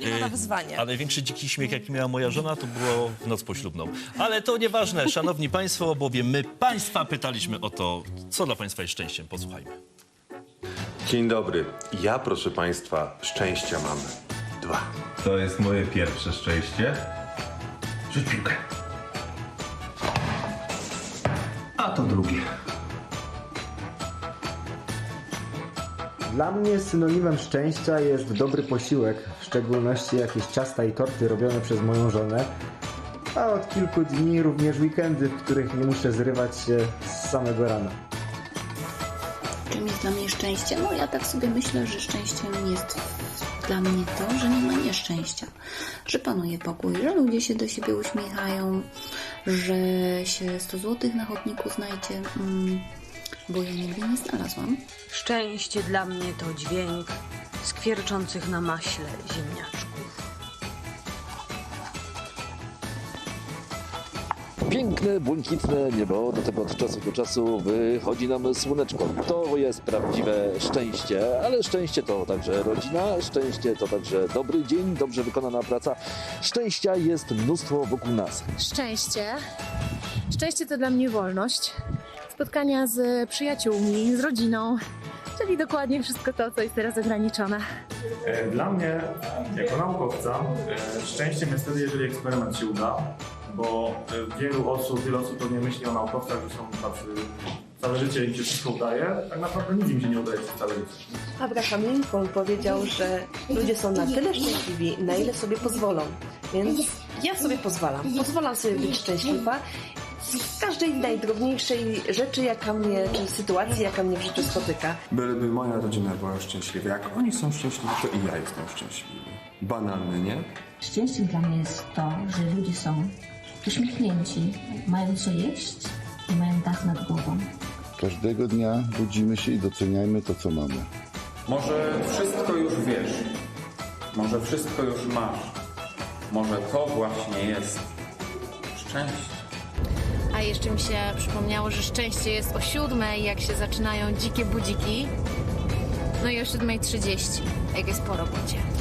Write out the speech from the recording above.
Nie ma na wyzwanie. A największy dziki śmiech, jaki miała moja żona, to było w noc poślubną. Ale to nieważne, szanowni państwo, bowiem my państwa pytaliśmy o to, co dla państwa jest szczęściem. Posłuchajmy. Dzień dobry. Ja, proszę Państwa, szczęścia mam dwa. To jest moje pierwsze szczęście. Rzuć piłkę. A to drugie. Dla mnie synonimem szczęścia jest dobry posiłek, w szczególności jakieś ciasta i torty robione przez moją żonę, a od kilku dni również weekendy, w których nie muszę zrywać się z samego rana. Czym jest dla mnie szczęście? No ja tak sobie myślę, że szczęściem jest dla mnie to, że nie ma nieszczęścia. Że panuje pokój, że ludzie się do siebie uśmiechają, że się 100 złotych na chodniku znajdzie, mm, bo ja nigdy nie znalazłam. Szczęście dla mnie to dźwięk skwierczących na maśle ziemniaczków. Piękne, błękitne niebo, do tego od czasu do czasu wychodzi nam słoneczko. To jest prawdziwe szczęście, ale szczęście to także rodzina, szczęście to także dobry dzień, dobrze wykonana praca. Szczęścia jest mnóstwo wokół nas. Szczęście. Szczęście to dla mnie wolność. Spotkania z przyjaciółmi, z rodziną, czyli dokładnie wszystko to, co jest teraz ograniczone. E, Dla mnie, jako naukowca, e, szczęściem jest wtedy, jeżeli eksperyment się uda, bo e, wielu osób, wiele osób pewnie myśli o naukowcach, że są tacy całe życie im się wszystko udaje, tak naprawdę nic im się nie udaje przez całe życie. Abraham Lincoln powiedział, że ludzie są na tyle szczęśliwi, na ile sobie pozwolą. Więc ja sobie pozwalam. Pozwalam sobie być szczęśliwa z każdej najdrobniejszej rzeczy, jaka mnie, czy sytuacji, jaka mnie w życiu spotyka. Byleby moja rodzina była szczęśliwa. Jak oni są szczęśliwi, to i ja jestem szczęśliwy. Banalny, nie? Szczęściem dla mnie jest to, że ludzie są uśmiechnięci, mają co jeść i mają dach nad głową. Każdego dnia budzimy się i doceniajmy to, co mamy. Może wszystko już wiesz, może wszystko już masz, może to właśnie jest szczęście. Jeszcze mi się przypomniało, że szczęście jest o siódmej, jak się zaczynają dzikie budziki. No i o 7.30, jak jest po robocie.